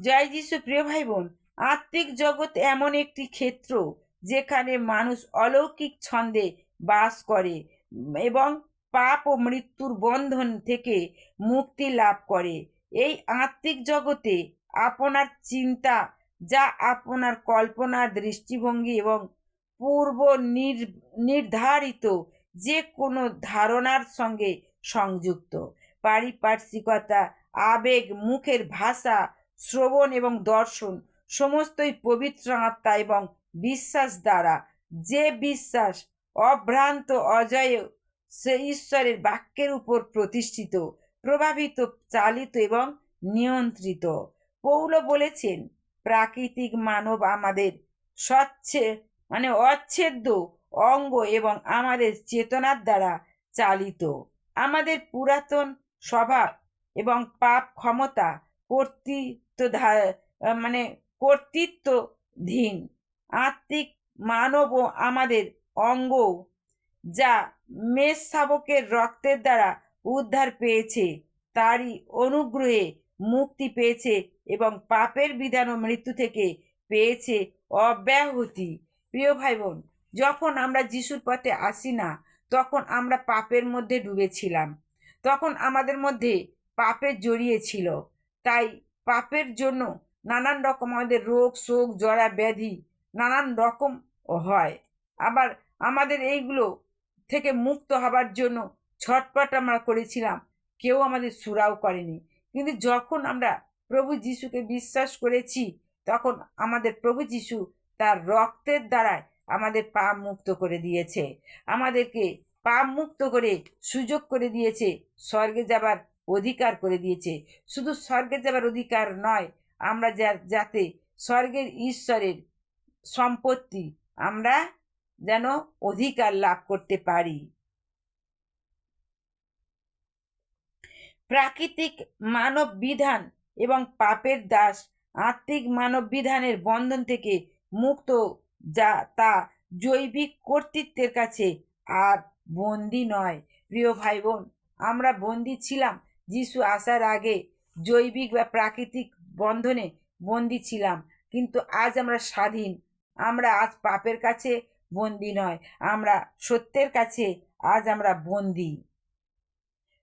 জয় যিশু প্রিয় ভাই বোন আত্মিক জগৎ এমন একটি ক্ষেত্র যেখানে মানুষ অলৌকিক ছন্দে বাস করে এবং পাপ ও মৃত্যুর বন্ধন থেকে মুক্তি লাভ করে। এই আত্মিক জগতে আপনার চিন্তা যা আপনার কল্পনা দৃষ্টিভঙ্গি এবং পূর্ব নির- নির্ধারিত যে কোনো ধারণার সঙ্গে সংযুক্ত। পারিপার্শ্বিকতা, আবেগ, মুখের ভাষা শ্রবণ এবং দর্শন সমস্তই পবিত্র আত্মা এবং বিশ্বাস দ্বারা। যে বিশ্বাস অভ্রান্ত অজয় সে ঈশ্বরের বাক্যের উপর প্রতিষ্ঠিত, প্রভাবিত, চালিত এবং নিয়ন্ত্রিত। পৌল বলেছেন, প্রাকৃতিক মানব আমাদের স্বচ্ছে মানে অচ্ছেদ্য অঙ্গ এবং আমাদের চেতনার দ্বারা চালিত। আমাদের পুরাতন স্বভাব এবং পাপ ক্ষমতা কর্তৃত্ব ধা- মানে কর্তৃত্বধীন, আত্মিক মানব আমাদের অঙ্গ, যা মেষ শাবকের রক্তের দ্বারা উদ্ধার পেয়েছে। তারই অনুগ্রহে মুক্তি পেয়েছে এবং পাপের বিধান ও মৃত্যু থেকে পেয়েছে অব্যাহতি। প্রিয় ভাই বোন যখন আমরা যিশুর পথে আসি না, তখন আমরা পাপের মধ্যে ডুবেছিলাম। তখন আমাদের মধ্যে পাপের জড়িয়ে ছিল। তাই পাপের জন্য নানান রকম আমাদের রোগ, শোক, জরা, ব্যাধি নানান রকম হয়। আবার আমাদের এইগুলো থেকে মুক্ত হবার জন্য ছটপট আমরা করেছিলাম, কেউ আমাদের সুরাও করেনি। কিন্তু যখন আমরা প্রভু যিশুকে বিশ্বাস করেছি, তখন আমাদের প্রভু যিশু তার রক্তের দ্বারায় আমাদের পাপ মুক্ত করে দিয়েছে। আমাদেরকে পাপ মুক্ত করে সুযোগ করে দিয়েছে স্বর্গে যাবার অধিকার করে দিয়েছে। শুধু স্বর্গে যাবার অধিকার নয়, আমরা যা, যাতে স্বর্গের ঈশ্বরের সম্পত্তি আমরা যেন অধিকার লাভ করতে পারি। প্রাকৃতিক মানব বিধান এবং পাপের দাস আত্মিক মানব বিধানের বন্ধন থেকে মুক্ত যা, তা জৈবিক কর্তৃত্বের কাছে আর বন্দি নয়। প্রিয় ভাই বোন আমরা বন্দি ছিলাম যিশু আসার আগে জৈবিক বা প্রাকৃতিক বন্ধনে বন্দি ছিলাম। কিন্তু আজ আমরা স্বাধীন। আমরা আজ পাপের কাছে বন্দি নয়, আমরা সত্যের কাছে আজ আমরা বন্দি।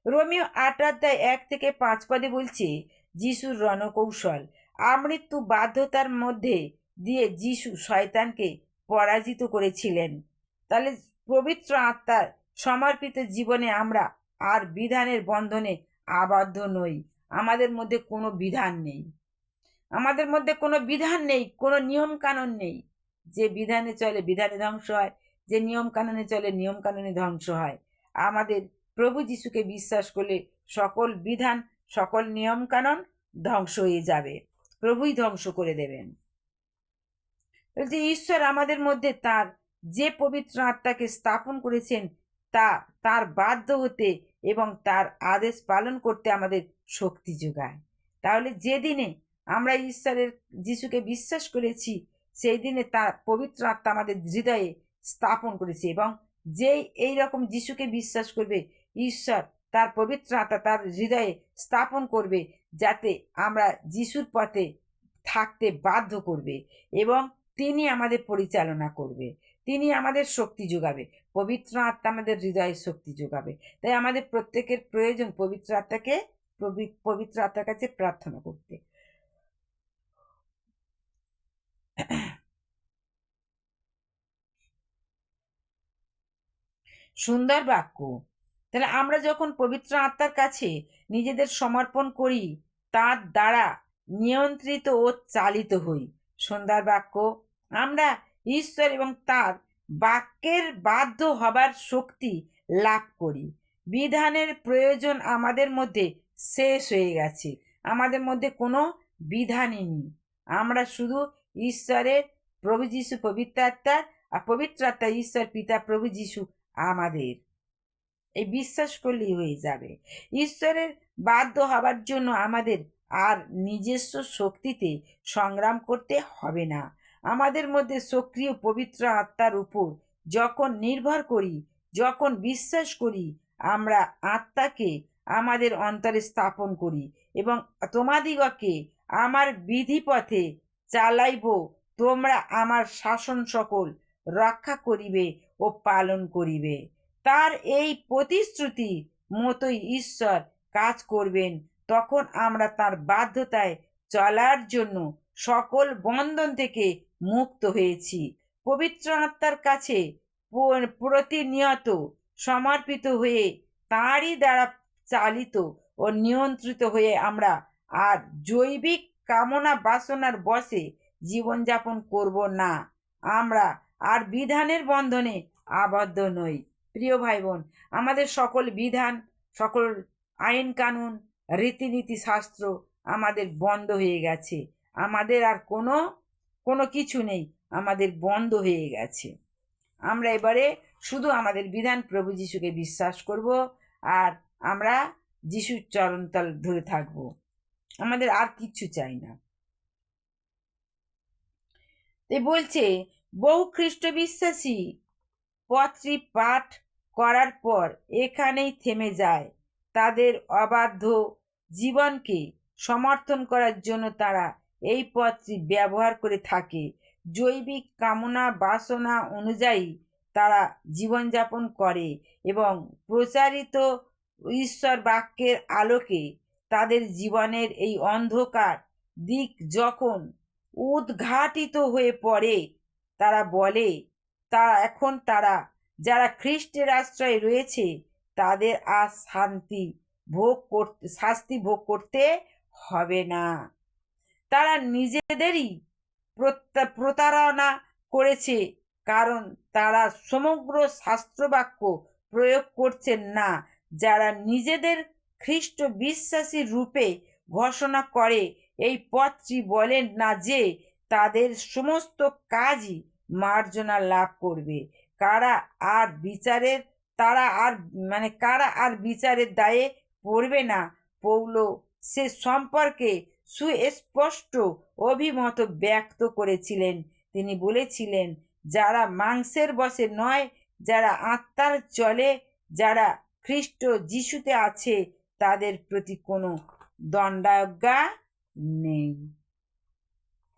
রোমিও আট অধ্যায় এক থেকে পাঁচ পদে বলছে, যিশুর রণকৌশল। আমৃত্যু বাধ্যতার মধ্যে দিয়ে যিশু শয়তানকে পরাজিত করেছিলেন। তাহলে পবিত্র আত্মার সমর্পিত জীবনে আমরা আর বিধানের বন্ধনে আবদ্ধ নই। আমাদের মধ্যে কোনো বিধান নেই। আমাদের মধ্যে কোনো বিধান নেই, কোনো নিয়ম কানুন নেই। যে বিধানে চলে বিধানে ধ্বংস হয়, যে নিয়ম কানুনে চলে নিয়ম কানুনে ধ্বংস হয়। আমাদের প্রভু যিশুকে বিশ্বাস করলে সকল বিধান, সকল নিয়ম কানুন ধ্বংস হয়ে যাবে। প্রভুই ধ্বংস করে দেবেন। যে ঈশ্বর আমাদের মধ্যে তার যে পবিত্র আত্মাকে স্থাপন করেছেন, তা, তার বাধ্য হতে এবং তার আদেশ পালন করতে আমাদের শক্তি যোগায়। তাহলে যে দিনে আমরা ঈশ্বরের, যিশুকে বিশ্বাস করেছি, সেই দিনে তার পবিত্র আত্মা আমাদের হৃদয়ে স্থাপন করেছে এবং যেই, এই রকম যিশুকে বিশ্বাস করবে, ঈশ্বর তার পবিত্র আত্মা তার হৃদয়ে স্থাপন করবে, যাতে আমরা যিশুর পথে থাকতে বাধ্য করবে এবং তিনি আমাদের পরিচালনা করবে, তিনি আমাদের শক্তি যোগাবে, পবিত্র আত্মা আমাদের হৃদয়ে শক্তি যোগাবে। তাই আমাদের প্রত্যেকের প্রয়োজন পবিত্র আত্মাকে পবিত্র আত্মার কাছে প্রার্থনা করতে। সুন্দর বাক্য। তাহলে আমরা যখন পবিত্র আত্মার কাছে নিজেদের সমর্পণ করি, তার দ্বারা নিয়ন্ত্রিত ও চালিত হই। সুন্দর বাক্য। আমরা ঈশ্বর এবং তার বাক্যের বাধ্য হবার শক্তি লাভ করি। বিধানের প্রয়োজন আমাদের মধ্যে শেষ হয়ে গেছে। আমাদের মধ্যে কোনো বিধানই নেই। আমরা শুধু ঈশ্বরের প্রভু যিশু পবিত্র আত্মার আর পবিত্র আত্মা ঈশ্বর পিতা প্রভু যিশু আমাদের। এই বিশ্বাস করলেই হয়ে যাবে। ঈশ্বরের বাধ্য হবার জন্য আমাদের আর নিজস্ব শক্তিতে সংগ্রাম করতে হবে না। আমাদের মধ্যে সক্রিয় পবিত্র আত্মার উপর যখন নির্ভর করি, যখন বিশ্বাস করি, আমরা আত্মাকে আমাদের অন্তরে স্থাপন করি এবং তোমাদিগকে আমার বিধিপথে চালাইব। তোমরা আমার শাসন সকল রক্ষা করিবে ও পালন করিবে। তার এই প্রতিশ্রুতি মতোই ঈশ্বর কাজ করবেন। তখন আমরা তার বাধ্যতায় চলার জন্য সকল বন্ধন থেকে মুক্ত হয়েছি। পবিত্র আত্মার কাছে প্রতিনিয়ত সমর্পিত হয়ে তাঁরই দ্বারা চালিত ও নিয়ন্ত্রিত হয়ে আমরা আর জৈবিক কামনা বাসনার বসে জীবনযাপন করব না। আমরা আর বিধানের বন্ধনে আবদ্ধ নই। প্রিয় ভাই বোন আমাদের সকল বিধান, সকল আইন কানুন রীতিনীতি, শাস্ত্র আমাদের বন্ধ হয়ে গেছে। আমাদের আর কোনো কোনো কিছু নেই, আমাদের বন্ধ হয়ে গেছে। আমরা এবারে শুধু আমাদের বিধান প্রভু যিশুকে বিশ্বাস করব আর আমরা যিশুর চরণতল ধরে থাকব। আমাদের আর কিচ্ছু চাই না। এ বলছে, বহু খ্রিস্ট বিশ্বাসী পত্রী পাঠ করার পর এখানেই থেমে যায়। তাদের অবাধ্য জীবনকে সমর্থন করার জন্য তারা এই পথটি ব্যবহার করে থাকে। জৈবিক কামনা বাসনা অনুযায়ী তারা জীবনযাপন করে এবং প্রচারিত ঈশ্বর বাক্যের আলোকে তাদের জীবনের এই অন্ধকার দিক যখন উদ্ঘাটিত হয়ে পড়ে, তারা বলে তারা এখন তারা যারা খ্রিস্টের আশ্রয়ে রয়েছে, তাদের আর শান্তি ভোগ করতে, শাস্তি ভোগ করতে হবে না। তারা নিজেদেরই প্রতারণা করেছে, কারণ তারা সমগ্র শাস্ত্রবাক্য প্রয়োগ করছেন না। যারা নিজেদের খ্রিস্ট বিশ্বাসী রূপে ঘোষণা করে, এই পথটি বলেন না যে তাদের সমস্ত কাজই মার্জনা লাভ করবে। কারা আর বিচারের, তারা আর মানে কারা আর বিচারের দায়ে পড়বে না। পৌল, সে সম্পর্কে সুস্পষ্ট অভিমত ব্যক্ত করেছিলেন। তিনি বলেছিলেন, যারা মাংসের বসে নয়, যারা আত্মার চলে, যারা খ্রিস্ট যিশুতে আছে, তাদের প্রতি কোনো দণ্ডাজ্ঞা নেই।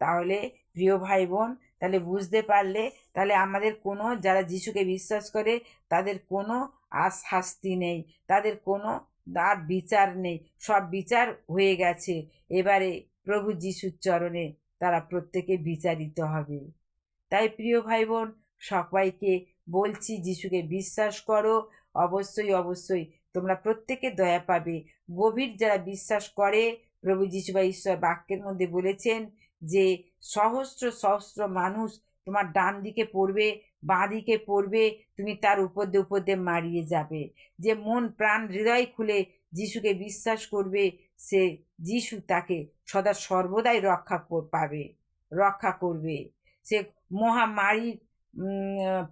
তাহলে প্রিয় ভাই বোন তাহলে বুঝতে পারলে, তাহলে আমাদের কোনো, যারা যিশুকে বিশ্বাস করে, তাদের কোনো আর শাস্তি নেই। তাদের কোনো আর বিচার নেই। সব বিচার হয়ে গেছে। এবারে প্রভু যিশুর চরণে তারা প্রত্যেকে বিচারিত হবে। তাই প্রিয় ভাই বোন সবাইকে বলছি, যিশুকে বিশ্বাস করো। অবশ্যই অবশ্যই তোমরা প্রত্যেকে দয়া পাবে। গভীর যারা বিশ্বাস করে, প্রভু যিশু বা ঈশ্বর বাক্যের মধ্যে বলেছেন যে সহস্র সহস্র মানুষ তোমার ডান দিকে পড়বে বাঁ দিকে পড়বে, তুমি তার উপর দিয়ে উপর দিয়ে মারিয়ে যাবে। যে মন প্রাণ হৃদয় খুলে যিশুকে বিশ্বাস করবে, সে যিশু তাকে সদা সর্বদাই রক্ষা পাবে, রক্ষা করবে। সে মহামারীর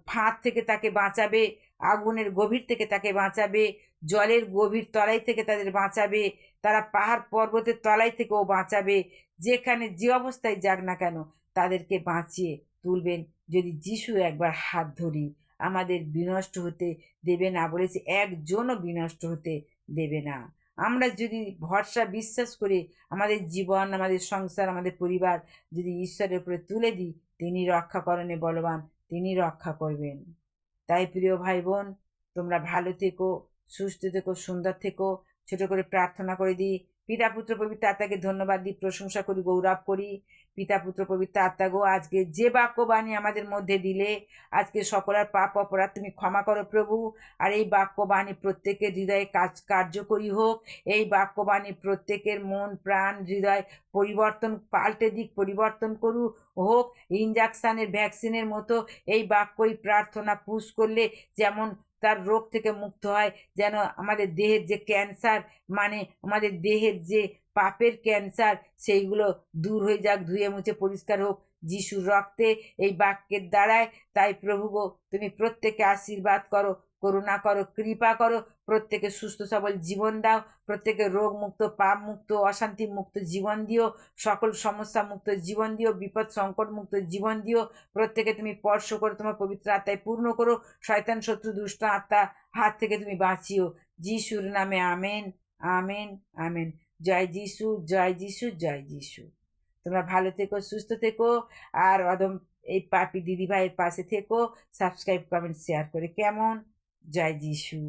ফাঁদ থেকে তাকে বাঁচাবে, আগুনের গভীর থেকে তাকে বাঁচাবে, জলের গভীর তলাই থেকে তাদের বাঁচাবে, তারা পাহাড় পর্বতের তলাই থেকেও বাঁচাবে। যেখানে যে অবস্থায় যাক না কেন, তাদেরকে বাঁচিয়ে তুলবেন যদি যিশু একবার হাত ধরি, আমাদের বিনষ্ট হতে দেবে না বলেছে একজনও বিনষ্ট হতে দেবে না। আমরা যদি ভরসা বিশ্বাস করে আমাদের জীবন, আমাদের সংসার, আমাদের পরিবার যদি ঈশ্বরের উপরে তুলে দিই, তিনি রক্ষা করণে বলবান, তিনি রক্ষা করবেন। তাই প্রিয় ভাই বোন তোমরা ভালো থেকো, সুস্থ থেকো, সুন্দর থেকো, ছোট করে প্রার্থনা করে দিই পিতা পুত্র পবিত্র আত্মাকে ধন্যবাদ দিই, প্রশংসা করি, গৌরব করি। পিতা পুত্র পবিত্র আত্মা গো, আজকে যে বাক্যবাণী আমাদের মধ্যে দিলে, আজকে সকলের পাপ অপরাধ তুমি ক্ষমা করো প্রভু। আর এই বাক্যবাণী প্রত্যেকের হৃদয়ে কাজ কার্যকরী হোক। এই বাক্যবাণী প্রত্যেকের মন, প্রাণ, হৃদয় পরিবর্তন, পাল্টে দিক পরিবর্তন করু, হোক। ইঞ্জেকশানের ভ্যাকসিনের মতো এই বাক্যই প্রার্থনা, পুশ করলে যেমন তার রোগ থেকে মুক্ত হয়। যেন আমাদের দেহের যে ক্যান্সার মানে আমাদের দেহের যে পাপের ক্যান্সার, সেইগুলো দূর হয়ে যাক, ধুয়ে মুছে পরিষ্কার হোক। যিশুর রক্তে এই বাক্যের দ্বারায় তাই প্রভু গো, তুমি প্রত্যেকে আশীর্বাদ করো। করুণা করো, কৃপা করো, প্রত্যেকে সুস্থ সবল জীবন দাও, প্রত্যেকে রোগ মুক্ত পাপ মুক্ত অশান্তি মুক্ত জীবন দিও, সকল সমস্যা মুক্ত জীবন দিও, বিপদ সংকট মুক্ত জীবন দিও, প্রত্যেকে তুমি স্পর্শ করো, তোমার পবিত্র আত্মায় পূর্ণ করো, শয়তান, শত্রু, দুষ্ট আত্মা হাত থেকে তুমি বাঁচিও। যিশুর নামে আমেন আমেন আমেন। জয় যিশু জয় যিশু জয় যিশু। তোমরা ভালো থেকো, সুস্থ থেকো, আর অদম, এই পাপি দিদিভাইয়ের পাশে থেকো, সাবস্ক্রাইব, কমেন্ট, শেয়ার করে কেমন? জয় যিশু